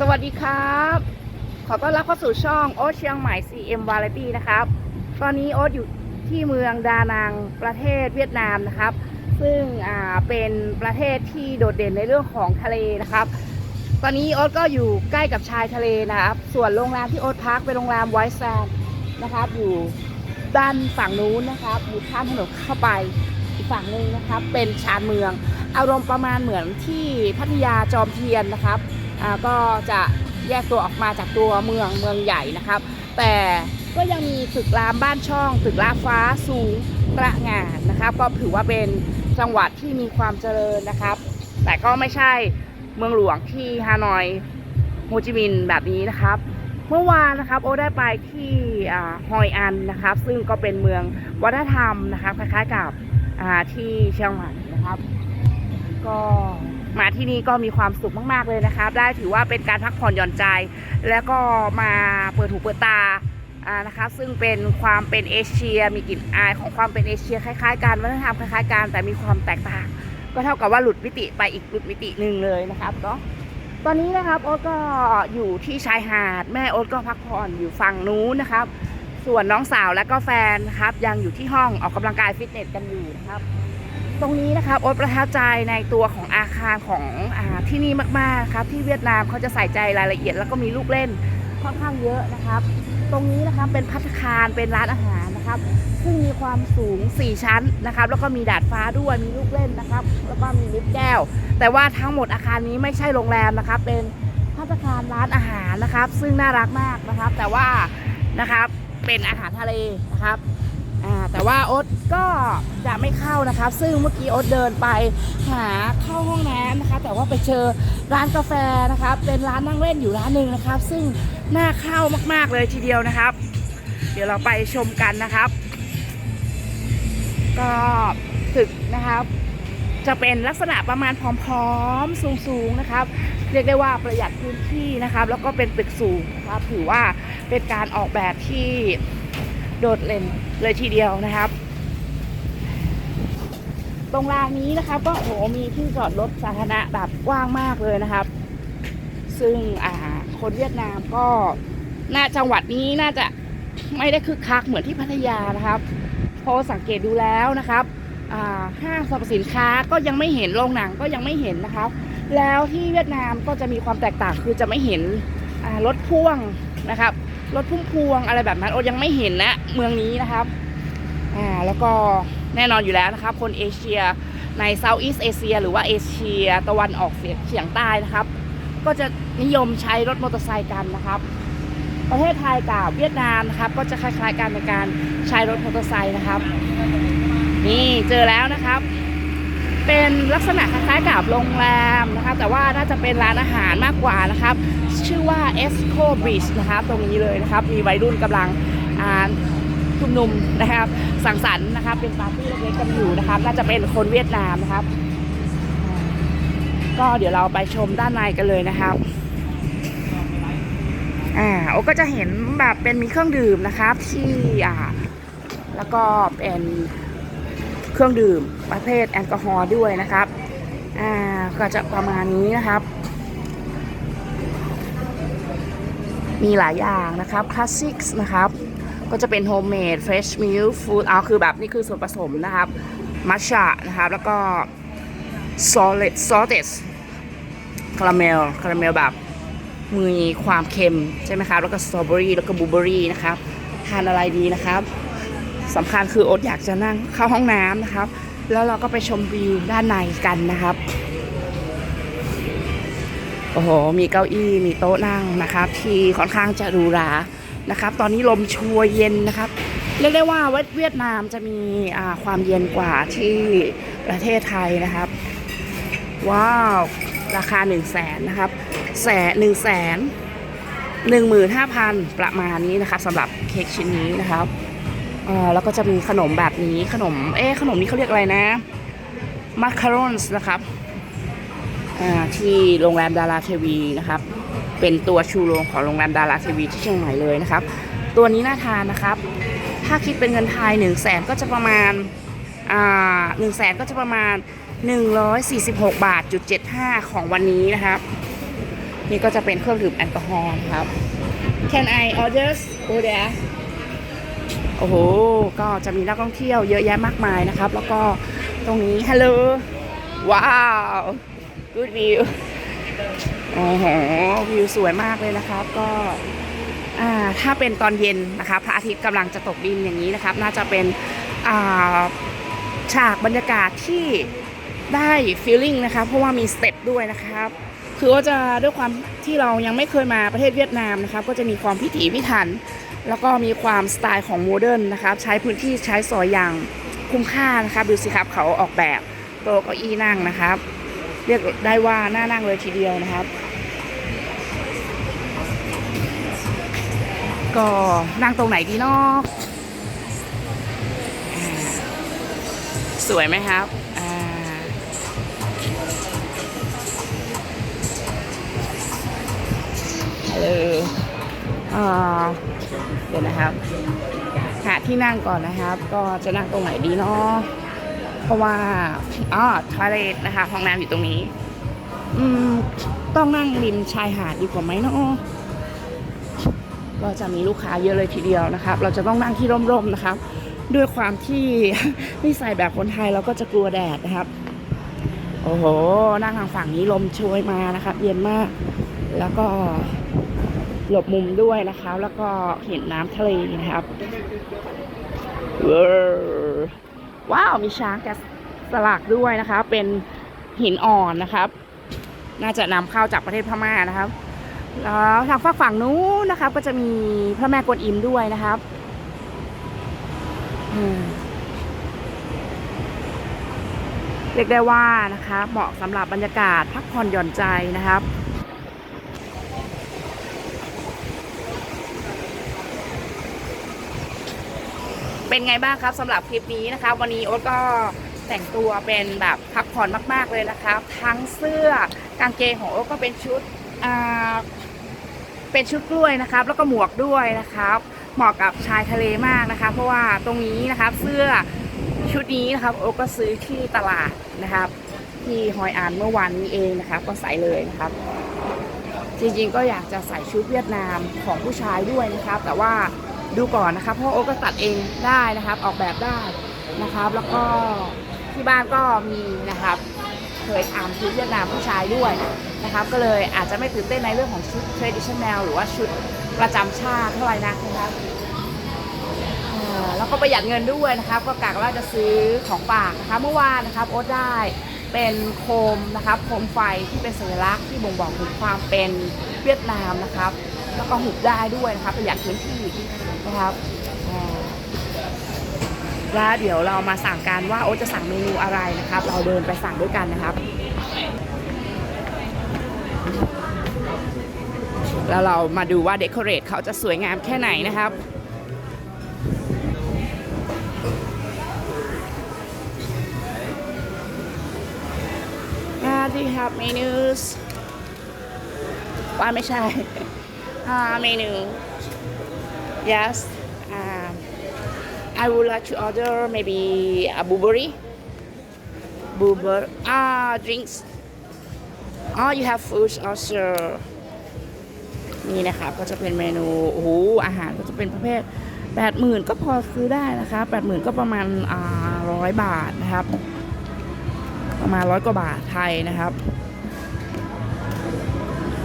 สวัสดีครับ ขอต้อนรับเข้าสู่ช่องโอ๊ตเชียงใหม่ CM Variety นะครับ ตอนนี้โอ๊ตอยู่ที่เมืองดานังประเทศเวียดนามนะครับ ซึ่งอ่าเป็นประเทศที่โดดเด่นในเรื่องของทะเลนะครับ ตอนนี้โอ๊ตก็อยู่ใกล้กับชายทะเลนะครับ ส่วนโรงแรมที่โอ๊ตพักเป็นโรงแรมไวท์แซนนะครับ อยู่ด้านฝั่งนู้นนะครับ อยู่ข้ามถนนเข้าไปอีกฝั่งหนึ่งนะครับ เป็นชานเมือง อารมณ์ประมาณเหมือนที่พัทยาจอมเทียนนะครับ ก็จะแยกตัวออกมาจากตัวเมืองเมืองใหญ่นะครับ แต่ก็ยังมีตึกรามบ้านช่อง ตึกลาฟ้าสูงระงานนะครับ ก็ถือว่าเป็นจังหวัดที่มีความเจริญนะครับ แต่ก็ไม่ใช่เมืองหลวงที่ฮานอยโฮจิมินห์แบบนี้นะครับ เมื่อวานนะครับโอได้ไปที่ฮอยอันนะครับ ซึ่งก็เป็นเมืองวัฒนธรรมนะครับคล้ายๆกับที่เชียงใหม่นะครับ ก็ มาที่นี่ก็มีความสุขมาก ๆเลยนะครับได้ถือว่าเป็นการพักผ่อนหย่อนใจ แล้วก็มาเปิดหูเปิดตาอ่านะครับซึ่งเป็นความเป็นเอเชีย มีกลิ่นอายของความเป็นเอเชียคล้ายๆกันวัฒนธรรมคล้ายๆกันแต่มีความแตกต่าง ก็เท่ากับว่าหลุดมิติไปอีกหลุดมิติหนึ่งเลยนะครับเนาะตอนนี้นะครับโอ๊ตก็อยู่ที่ชายหาด แม่โอ๊ตก็พักผ่อนอยู่ฝั่งนู้นนะครับ ส่วนน้องสาวและก็แฟนนะครับยังอยู่ที่ห้องออกกำลังกายฟิตเนสกันอยู่นะครับ ตรงนี้นะครับโอ๊ตประทับใจในตัวของอาคารของอที่นี่มากๆครับที่เวียดนามเขาจะใส่ใจรายละเอียด แล้วก็มีลูกเล่นค่อนข้างเยอะนะครับ ตรงนี้นะครับเป็นพัตตาคารเป็นร้านอาหารนะครับ ซึ่งมีความสูง 4 ชั้นนะครับ แล้วก็มีดาดฟ้าด้วยมีลูกเล่นนะครับ แล้วก็มีลิฟต์แก้ว แต่ว่าทั้งหมดอาคารนี้ไม่ใช่โรงแรมนะครับ เป็นพัตตาคารร้านอาหารนะครับ ซึ่งน่ารักมากนะครับ แต่ว่านะครับเป็นอาหารทะเลนะครับ อ่าแต่ว่าโอ๊ตก็จะไม่เข้านะครับซึ่งเมื่อกี้โอ๊ตเดินไปหาเข้าห้องน้ำนะคะ แต่ว่าไปเจอร้านกาแฟนะครับเป็นร้านนั่งเล่นอยู่ร้านหนึ่งนะครับ ซึ่งน่าเข้ามากๆเลยทีเดียวนะครับ เดี๋ยวเราไปชมกันนะครับ ก็ตึกนะครับ จะเป็นลักษณะประมาณผอมๆสูงๆนะครับ เรียกได้ว่าประหยัดพื้นที่นะครับ แล้วก็เป็นตึกสูงนะครับถือว่าเป็นการออกแบบที่ โดดเด่นเลยทีเดียวนะครับ ตรงรางนี้นะครับ ก็โหมีที่จอดรถสาธารณะแบบกว้างมากเลยนะครับ ซึ่งอ่าคนเวียดนามก็น่าจังหวัดนี้น่าจะไม่ได้คึกคักเหมือนที่พัทยานะครับพราะสังเกตดูแล้วนะครับห้างสรรพสินค้าก็ยังไม่เห็นโรงหนังก็ยังไม่เห็นนะครับ แล้วที่เวียดนามก็จะมีความแตกต่างคือจะไม่เห็นรถพ่วงนะครับ รถพุ่มพวงอะไรแบบนั้นโอยังไม่เห็นนะเมืองนี้นะครับอ่าแล้วก็แน่นอนอยู่แล้วนะครับ คนเอเชียในเซาท์อีสเอเชียหรือว่าเอเชียตะวันออกเฉียงเฉียงใต้นะครับ ก็จะนิยมใช้รถมอเตอร์ไซค์กันนะครับ ประเทศไทยกับเวียดนามนะครับ ก็จะคล้ายๆกันในการใช้รถมอเตอร์ไซค์นะครับ นี่เจอแล้วนะครับ เป็นลักษณะคล้ายๆกับโรงแรมนะคะแต่ว่าน่าจะเป็นร้านอาหารมากกว่านะครับ ชื่อว่า Esco Beach นะครับตรงนี้เลยนะครับ มีวัยรุ่นกำลังอ่าชุมนุมนะครับสังสรรค์นะครับเป็นปาร์ตี้เล็กๆกันอยู่นะครับ น่าจะเป็นคนเวียดนามนะครับ ก็เดี๋ยวเราไปชมด้านในกันเลยนะครับอ่าโอก็จะเห็นแบบเป็นมีเครื่องดื่มนะครับที่อ่าแล้วก็เป็น เครื่องดื่มประเภทแอลกอฮอล์ด้วยนะครับอ่าก็จะประมาณนี้นะครับ มีหลายอย่างนะครับคลาสสิกนะครับ ก็จะเป็นโฮมเมดเฟรชมิลฟู้ดเอาคือแบบนี่คือส่วนผสมนะครับมัชชะนะครับ แล้วก็ซอลเลตซอเตสคาราเมลคาราเมลแบบมีความเค็มใช่ไหมครับ แล้วก็สตรอเบอรี่แล้วก็บลูเบอรี่นะครับ ทานอะไรดีนะครับ สำคัญคืออ๊ตอยากจะนั่งเข้าห้องน้ำนะครับ แล้วเราก็ไปชมวิวด้านในกันนะครับ โอ้โห มีเก้าอี้ มีโต๊ะนั่งนะครับ ที่ค่อนข้างจะหรูรานะครับ ตอนนี้ลมชัวเย็นนะครับ เรียกได้ว่าเวียดนามจะมีความเย็นกว่าที่ประเทศไทยนะครับ ว้าว ราคา 1 0 0 0 0แสนนะครับ แสนหนึ่งแสนหนึ่งหมื่นห้าพันประมาณนี้นะครับสำหรับเค้กชิ้นนี้นะครับ แล้วก็จะมีขนมแบบนี้ขนม เอ๊ขนมนี้เขาเรียกอะไรนะมาคารอนส์นะครับที่โรงแรมดาราเทวีนะครับ เป็นตัวชูโรงของโรงแรมดาราเทวีที่เชียงใหม่เลยนะครับ ตัวนี้น่าทานนะครับ ถ้าคิดเป็นเงินไทย1นึ่งแสนก็จะประมาณหนึ่งแสนก็จะประมาณ 146 บาทจุด75ของวันนี้นะครับ นี่ก็จะเป็นเครื่องดื่มแอลกอฮอล์ครับ Can I order go there โอ้โห ก็จะมีนักท่องเที่ยวเยอะแยะมากมายนะครับ แล้วก็ตรงนี้ฮัลโหลว้าว good view โอ้โหวิวสวยมากเลยนะครับ ก็อ่าถ้าเป็นตอนเย็นนะคะพระอาทิตย์กำลังจะตกดินอย่างนี้นะครับ น่าจะเป็นอ่าฉากบรรยากาศที่ได้ feeling นะคะเพราะว่ามีสเต็ปด้วยนะครับ คือว่าจะด้วยความที่เรายังไม่เคยมาประเทศเวียดนามนะครับ ก็จะมีความพิถีพิถัน แล้วก็มีความสไตล์ของโมเดิร์นนะครับใช้พื้นที่ใช้สอยอย่างคุ้มค่านะครับดูสิครับเขาออกแบบโต๊ะเก้าอี้นั่งนะครับ เรียกได้ว่าน่านั่งเลยทีเดียวนะครับ ก็นั่งตรงไหนดีเนาะอ่าสวยไหมครับฮัลโหลอ่า เดี๋ยวนะครับหาที่นั่งก่อนนะครับ ก็จะนั่งตรงไหนดีเนาะเพราะว่าอ๋อทะเลนะคะห้องน้ำอยู่ตรงนี้ อืมต้องนั่งริมชายหาดดีกว่าไหมเนาะก็จะมีลูกค้าเยอะเลยทีเดียวนะครับ เราจะต้องนั่งที่ร่มๆนะครับ ด้วยความที่ไม่ใส่แบบคนไทยเราก็จะกลัวแดดนะครับ โอ้โห นั่งทางฝั่งนี้ลมโชยมานะครับ เย็นมาก แล้วก็ หลบมุมด้วยนะครับแล้วก็เห็นน้ำทะเลนะครับว้าว มีช้างแกะสลักด้วยนะคะ เป็นหินอ่อนนะครับ น่าจะนำเข้าจากประเทศพม่านะครับ แล้วทางฝั่งฝั่งนู้นนะครับ ก็จะมีพระแม่กวนอิมด้วยนะครับเรียกได้ว่านะคะ เหมาะสำหรับบรรยากาศพักผ่อนหย่อนใจนะครับ เป็นไงบ้างครับสำหรับคลิปนี้นะคะ วันนี้โอ๊ตก็แต่งตัวเป็นแบบพักผ่อนมากๆเลยนะครับทั้งเสื้อกางเกงของโอ๊ตก็เป็นชุดเป็นชุดกล้วยนะครับ แล้วก็หมวกด้วยนะครับเหมาะกับชายทะเลมากนะคะ เพราะว่าตรงนี้นะครับเสื้อชุดนี้นะครับโอ๊ตก็ซื้อที่ตลาดนะครับ ที่ฮอยอันเมื่อวานนี้เองนะครับ ก็ใส่เลยนะครับ จริงๆก็อยากจะใส่ชุดเวียดนามของผู้ชายด้วยนะครับ แต่ว่า ดูก่อนนะครับเพราะโอ๊ตก็ตัดเองได้นะครับ ออกแบบได้นะครับ แล้วก็ที่บ้านก็มีนะครับเคยทำชุดเวียดนามผู้ชายด้วยนะครับ ก็เลยอาจจะไม่ตื่นเต้นในเรื่องของชุด traditional หรือว่าชุดประจำชาติเท่าไหร่นักนะครับแล้วก็ประหยัดเงินด้วยนะครับ ก็กะว่าจะซื้อของฝากนะคะเมื่อวานนะครับโอ๊ตได้เป็นโคมนะครับโคมไฟที่เป็นสัญลักษณ์ที่บ่งบอกถึงความเป็นเวียดนามนะครับ แล้วก็หุบได้ด้วยนะครับประหยัดพื้นที่นะครับอ่าแล้วเดี๋ยวเรามาสั่งกันว่าโอ๊จะสั่งเมนูอะไรนะครับ เราเดินไปสั่งด้วยกันนะครับ แล้วเรามาดูว่าเดคอเรทเขาจะสวยงามแค่ไหนนะครับ Ah, do you have menus ว่าไม่ใช่ อ่าเมนู yes um, I would like to order maybe a blueberry blueberry ah drinks oh you have food also นี่นะครับก็จะเป็นเมนูโอ้โหอาหารก็จะเป็นประเภทแปดหมื่นก็พอซื้อได้นะคะแปดหมื่นก็ประมาณอ่าร้อยบาทนะครับ ประมาณร้อยกว่าบาทไทยนะครับ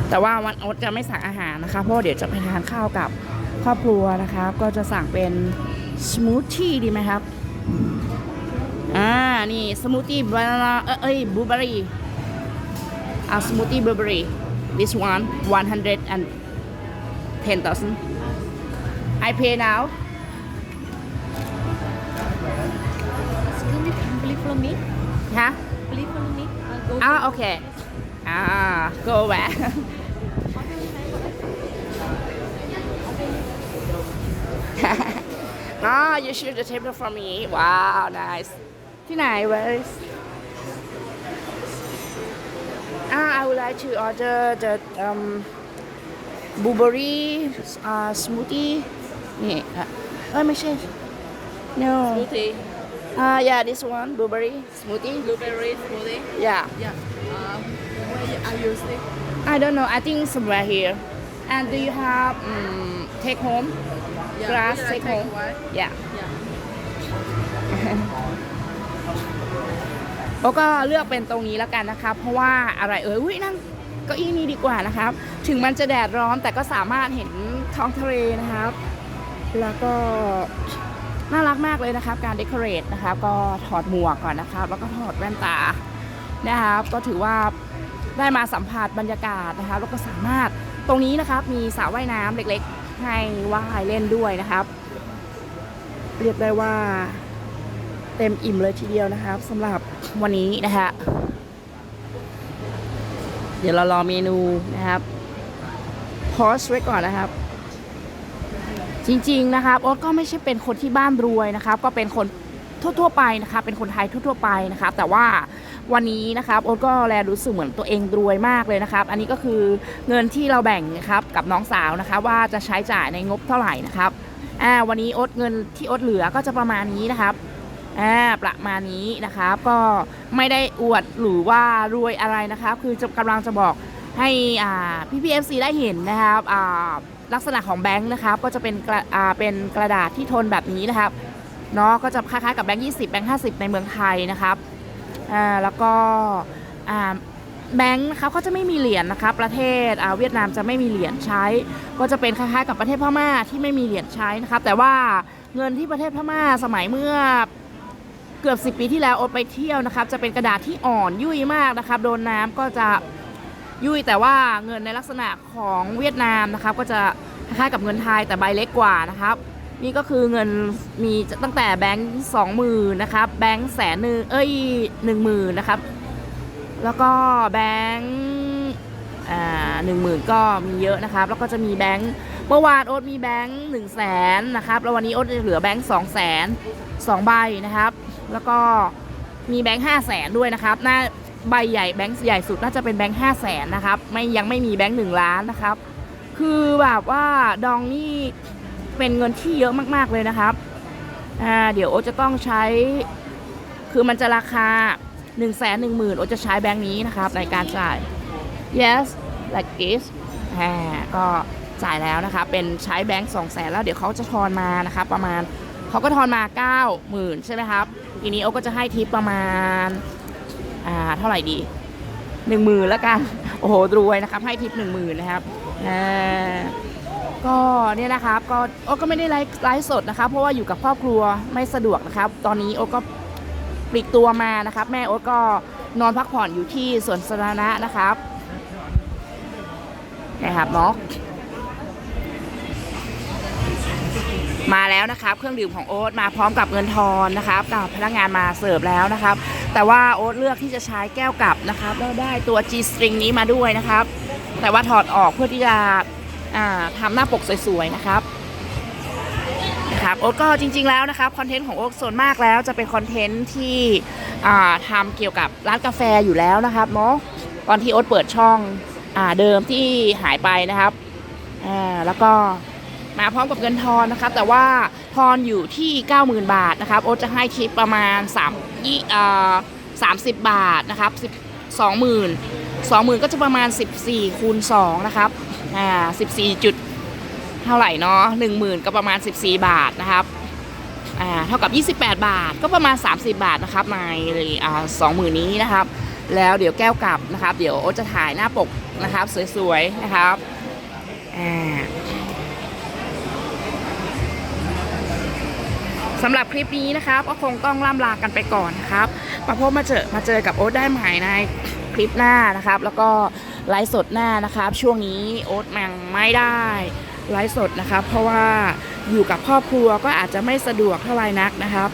แต่ว่าวันโอ๊ตจะไม่สั่งอาหารนะคะเพราะเดี๋ยวจะไปทานข้าวกับครอบครัวนะครับก็จะสั่งเป็นสมูทตี้ดีไหมครับอ่านี่สมูทตี้บานานาเอ้ยบลูเบอรี่อ่าสมูทตี้บลูเบอรี่ this one 110,000 I pay now Excuse me, please follow me. ฮะ Please follow me. I'll go. อ่าโอเคอ่า go back Ah, you shoot the table for me. Wow, nice. ที่ไหน Where is? Ah, I would like to order the um blueberry uh, smoothie. นี่อ่ะเอ้ยไม่ใช่ no Smoothie. uh yeah this one blueberry smoothie Blueberry smoothie. yeah Yeah. Uh, where are you stay? I don't know I think somewhere here And do you have um, take home glass take home yeah โอก็เลือกเป็นตรงนี้แล้วกันนะครับเพราะว่าอะไรเอ่ยอุ้ยนั่งเก้าอี้นี้ดีกว่านะครับ ถึงมันจะแดดร้อนแต่ก็สามารถเห็นท้องทะเลนะครับ แล้วก็น่ารักมากเลยนะครับ การเดคอเรทนะครับ ก็ถอดหมวกก่อนนะครับ แล้วก็ถอดแว่นตานะครับ ก็ถือว่าได้มาสัมผัสบรรยากาศนะครับแล้วก็สามารถ ตรงนี้นะครับมีสระว่ายน้ำเล็กๆ ให้ว่ายเล่นด้วยนะครับ เรียกได้ว่าเต็มอิ่มเลยทีเดียวนะครับสำหรับวันนี้นะฮะเดี๋ยวเรารอเมนูนะครับพอสไว้ก่อนนะครับ จริงๆนะครับโอ๊ตก็ไม่ใช่เป็นคนที่บ้านรวยนะครับ ก็เป็นคนทั่วๆไปนะครับ เป็นคนไทยทั่วๆไปนะครับ แต่ว่า วันนี้นะครับโอ๊ตก็แลรู้สึกเหมือนตัวเองรวยมากเลยนะครับ อันนี้ก็คือเงินที่เราแบ่งนะครับกับน้องสาวนะคะว่าจะใช้จ่ายในงบเท่าไหร่นะครับอ่าวันนี้โอ๊ตเงินที่โอ๊ตเหลือก็จะประมาณนี้นะครับอ่าประมาณนี้นะครับ ก็ไม่ได้อวดหรือว่ารวยอะไรนะครับ คือจะกำลังจะบอกให้อ่าพี่พีเอฟซีได้เห็นนะครับอ่าลักษณะของแบงค์นะครับก็จะเป็นกระอ่าเป็นกระดาษที่ทนแบบนี้นะครับเนาะก็จะคล้ายๆกับแบงค์ยี่สิบแบงค์ห้าสิบในเมืองไทยนะครับ อ่าแล้วก็อ่าแบงค์นะครับก็จะไม่มีเหรียญนะครับประเทศอ่าเวียดนามจะไม่มีเหรียญใช้ ก็จะเป็นคล้ายๆกับประเทศพม่าที่ไม่มีเหรียญใช้นะครับแต่ว่าเงินที่ประเทศพม่าสมัยเมื่อเกือบ 10 ปีที่แล้วโอตไปเที่ยวนะครับจะเป็นกระดาษที่อ่อนยุ่ยมากนะครับโดนน้ำก็จะยุ่ยแต่ว่าเงินในลักษณะของเวียดนามนะครับก็จะคล้ายๆกับเงินไทยแต่ใบเล็กกว่านะครับ นี่ก็คือเงินมีตั้งแต่แบงค์สองหมื่นนะครับ แบงค์แสนหนึ่งเอ้ยหนึ่งหมื่นนะครับ แล้วก็แบงค์อ่าหนึ่งหมื่นก็มีเยอะนะครับ แล้วก็จะมีแบงค์เมื่อวานโอ๊ตมีแบงค์หนึ่งแสนนะครับแล้ววันนี้โอ๊ตเหลือแบงค์สองแสนสองใบนะครับ แล้วก็มีแบงค์ห้าแสนด้วยนะครับหน้าใบใหญ่แบงค์ใหญ่สุดน่าจะเป็นแบงค์ห้าแสนนะครับ ไม่ยังไม่มีแบงค์หนึ่งล้านนะครับ คือแบบว่าดองนี่ เป็นเงินที่เยอะมากๆเลยนะครับอ่าเดี๋ยวโอจะต้องใช้ คือมันจะราคา1นึ่งแสนหนึ่งหมื่นโอจะใช้แบงค์นี้นะครับในการจ่าย yes like this อ่าก็จ่ายแล้วนะครับเป็นใช้แบงค์สองแสนแล้วเดี๋ยวเขาจะทอนมานะครับประมาณเขาก็ทอนมา 9 0,000 ใช่ไหมครับทีนี้โอก็จะให้ทิปประมาณอ่าเท่าไหร่ดีหนึ่งหมื่นแล้วกัน โอ้โหรวยนะครับ ให้ทิปหนึ่งหมื่นนะครับอ่า ก็เนี่ยนะครับก็โอ๊ตก็ไม่ได้ไลฟ์ไลฟ์สดนะครับเพราะว่าอยู่กับครอบครัวไม่สะดวกนะครับ ตอนนี้โอ๊ตก็ปลีกตัวมานะครับ แม่โอ๊ตก็นอนพักผ่อนอยู่ที่สวนสาธารณะนะครับนะครับเนาะมาแล้วนะครับ เครื่องดื่มของโอ๊ตมาพร้อมกับเงินทอนนะครับกับพนักงานมาเสิร์ฟแล้วนะครับ แต่ว่าโอ๊ตเลือกที่จะใช้แก้วกลับนะครับแล้วได้ตัว G string นี้มาด้วยนะครับ แต่ว่าถอดออกเพื่อที่จะ อ่าทำหน้าปกสวยๆนะครับนะครับโอ๊ตก็จริง ๆแล้วนะครับคอนเทนต์ของโอ๊ตส่วนมากแล้วจะเป็นคอนเทนต์ที่อ่าทำเกี่ยวกับร้านกาแฟอยู่แล้วนะครับเนาะตอนที่โอ๊ตเปิดช่องอเดิมที่หายไปนะครับแล้วก็มาพร้อมกับเงินทอนนะครับ แต่ว่าทอนอยู่ที่ 90,000 บาทนะครับโอ๊ตจะให้ทิปประมาณ3ยี่เอ่อ30บาทนะครับ10 20,000 20,000ก็จะประมาณ 14คูณ2นะครับ อ่า14จุดเท่าไหร่เนาะ10,000ก็ประมาณ14บาทนะครับอ่าเท่ากับ28บาทก็ประมาณ30บาทนะครับในอ่า20,000นี้นะครับ แล้วเดี๋ยวแก้วกลับนะครับ เดี๋ยวโอ๊ตจะถ่ายหน้าปกนะครับ สวยๆนะครับอ่าสำหรับคลิปนี้นะครับก็คงต้องล่ำลากันไปก่อนนะครับมาพบมาเจอมาเจอกับโอ๊ตได้ใหม่ในคลิปหน้านะครับ แล้วก็ ไลฟ์สดหน้านะครับ ช่วงนี้โอ๊ตยังไม่ได้ไลฟ์สดนะครับ เพราะว่าอยู่กับครอบครัวก็อาจจะไม่สะดวกเท่าไหร่นักนะครับ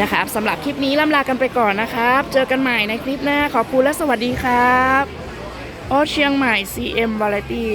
นะครับสำหรับคลิปนี้ล่ำลากันไปก่อนนะครับ เจอกันใหม่ในคลิปหน้าขอบคุณและสวัสดีครับ โอ๊ตเชียงใหม่ CM Variety